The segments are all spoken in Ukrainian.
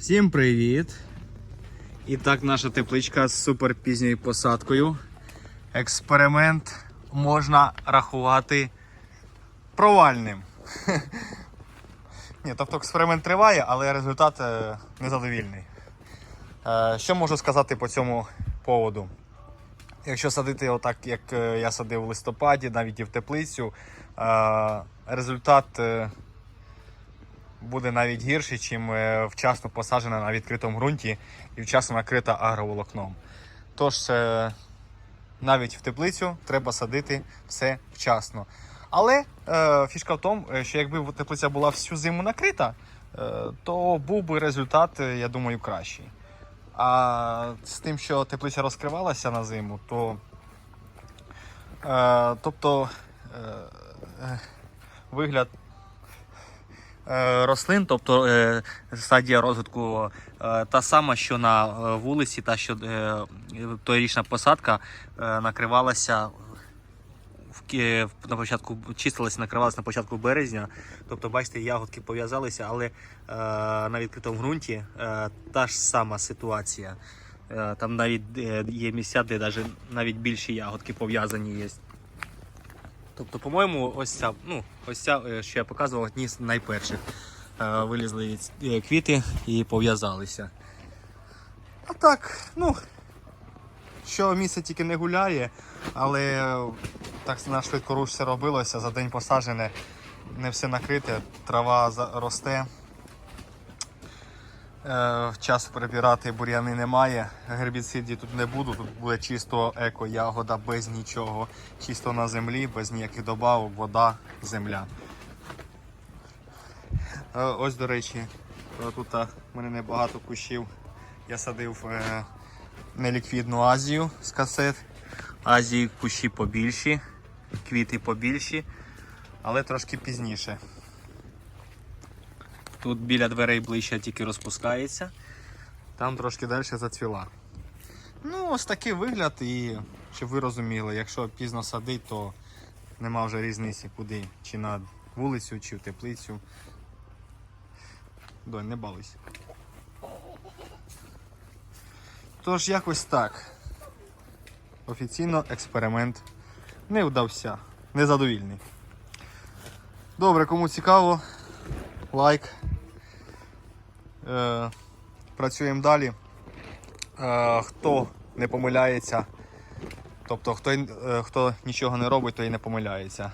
Всім привіт! І так, наша тепличка з супер пізньою посадкою. Експеримент можна рахувати провальним. Ні, тобто експеримент триває, але результат е, незадовільний. Е, Що можу сказати по цьому поводу? Якщо садити отак, як е, я садив в листопаді, навіть і в теплицю, результат буде навіть гірший, чим е, вчасно посаджена на відкритому ґрунті і вчасно накрита агроволокном. Тож е, навіть в теплицю треба садити все вчасно. Але е, фішка в тому, е, що якби теплиця була всю зиму накрита, е, то був би результат, я думаю, кращий. А з тим, що теплиця розкривалася на зиму, то е, тобто е, вигляд рослин, тобто е, стадія розвитку е, та сама, що на е, вулиці, та що е, торічна посадка е, накривалася на початку чистилася, накривалася на початку березня. Тобто, бачите, ягодки пов'язалися, але е, на відкритому ґрунті е, та ж сама ситуація. Е, там навіть е, є місця, де навіть, навіть більші ягодки пов'язані є. Тобто, по-моєму, ось ця, ну, ось ця, е, що я показував, одні з найперших. Е, Вилізли е, квіти і пов'язалися. А так, ну, що місце тільки не гуляє, але так на швидкоруч все робилося, за день посаджене, не все накрите, трава росте. Е, час прибирати бур'яни немає, гербіцидів тут не буду, тут буде чисто еко-ягода без нічого, чисто на землі, без ніяких добавок, вода, земля. Е, ось, до речі, е, тут в мене небагато кущів. Я садив неліквідну Азію з касет. Азії кущі побільші, квіти побільші, але трошки пізніше. Тут біля дверей ближче тільки розпускається, там трошки далі зацвіла. Ну, ось такий вигляд, і щоб ви розуміли, якщо пізно садить, то нема вже різниці куди, чи на вулицю, чи в теплицю. Донь, не балуйся. Тож якось так. Офіційно експеримент не вдався. Незадовільний. Добре, кому цікаво, лайк. Е, працюємо далі. Е, хто не помиляється, тобто хто, е, хто нічого не робить, той не помиляється.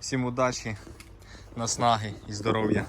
Всім удачі, наснаги і здоров'я.